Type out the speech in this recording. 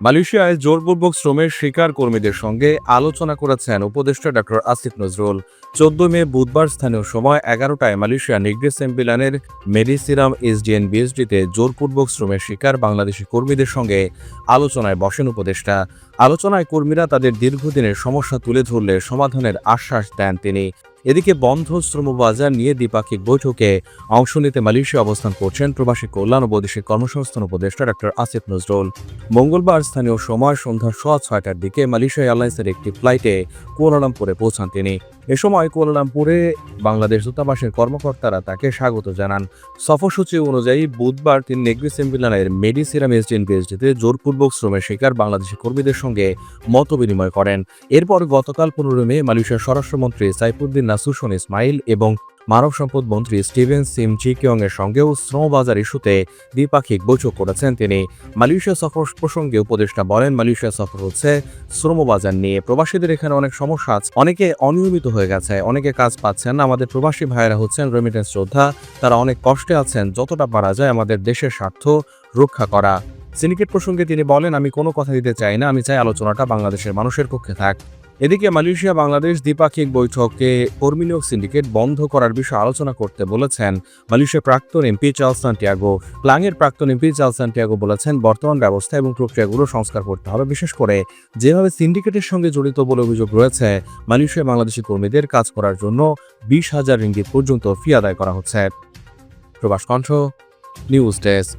মালয়েশিয়ায় জোরপূর্বক শ্রমের শিকার কর্মীদের সঙ্গে আলোচনা করেছেন উপদেষ্টা ডক্টর আসিফ নজরুল। চোদ্দ মে বুধবার স্থানীয় সময় এগারোটায় মালয়েশিয়া নিগ্রেস এম্পিলানের মেডিসিরাম এসডিএন বিএসডিতে জোরপূর্বক শ্রমের শিকার বাংলাদেশি কর্মীদের সঙ্গে আলোচনায় বসেন উপদেষ্টা। আলোচনায় কর্মীরা তাদের দীর্ঘদিনের সমস্যা তুলে ধরলে সমাধানের আশ্বাস দেন তিনি। এদিকে বন্ধ শ্রমবাজার নিয়ে দ্বিপাক্ষিক বৈঠকে অংশ নিতে মালয়েশিয়া অবস্থান করছেন প্রবাসী কল্যাণ ও বৈদেশিক কর্মসংস্থান উপদেষ্টা ডক্টর আসিফ নজরুল। মঙ্গলবার স্থানীয় সময় সন্ধ্যা সোয়া ছয়টার দিকে মালয়েশিয়া এয়ারলাইন্সের একটি ফ্লাইটে কুয়ালালামপুরে পৌঁছান তিনি। এ সময় কুয়ালালামপুরে বাংলাদেশ দূতাবাসের কর্মকর্তারা তাকে স্বাগত জানান। সফরসূচি অনুযায়ী বুধবার তিনি নেগ্রি সেম্বিলানের মেডিসিরাম এসডিএন পিএইচডিতে জোরপূর্বক শ্রমের শিকার বাংলাদেশি কর্মীদের সঙ্গে মত বিনিময় করেন। এরপর গতকাল পনেরো মে মালয়েশিয়ার স্বরাষ্ট্রমন্ত্রী সাইফুদ্দিন নাসুসন ইসমাইল এবং মানব সম্পদ মন্ত্রী স্টিভেন সিম চিকিয়ং এর সঙ্গেও শ্রমবাজার ইস্যুতে দ্বিপাক্ষিক বৈঠক করেছেন তিনি। মালয়েশিয়া সফর প্রসঙ্গে উপদেষ্টা বলেন, মালয়েশিয়া সফর হচ্ছে শ্রমবাজার নিয়ে। প্রবাসীদের এখানে অনেক সমস্যা আছে। অনেকে অনিয়মিত হয়ে গেছে, অনেকে কাজ পাচ্ছেন না। আমাদের প্রবাসী ভাইয়েরা হচ্ছেন রেমিটেন্স যোদ্ধা। তারা অনেক কষ্টে আছেন। যতটা পারা যায় আমাদের দেশের স্বার্থ রক্ষা করা। সিন্ডিকেট প্রসঙ্গে তিনি বলেন, আমি কোনো কথা দিতে চাই না। আমি চাই আলোচনাটা বাংলাদেশের মানুষের পক্ষে থাক। এদিকে মালয়েশিয়া বাংলাদেশ দ্বিপাক্ষিক বৈঠকে কর্মী নিয়োগ সিন্ডিকেট বন্ধ করার বিষয়ে আলোচনা করতে বলেছেন মালয়েশিয়ার প্রাক্তন এমপি চার্লস সান্টিয়াগো প্লাংয়ের প্রাক্তন এমপি চার্লস সান্টিয়াগো বলেছেন, বর্তমান ব্যবস্থা এবং প্রক্রিয়াগুলো সংস্কার করতে হবে, বিশেষ করে যেভাবে সিন্ডিকেটের সঙ্গে জড়িত বলে অভিযোগ রয়েছে, মালয়েশিয়া বাংলাদেশি কর্মীদের কাজ করার জন্য বিশ হাজার রিঙ্গিত পর্যন্ত ফি আদায় করা হচ্ছে। প্রবাস কণ্ঠ, নিউজ ডেস্ক।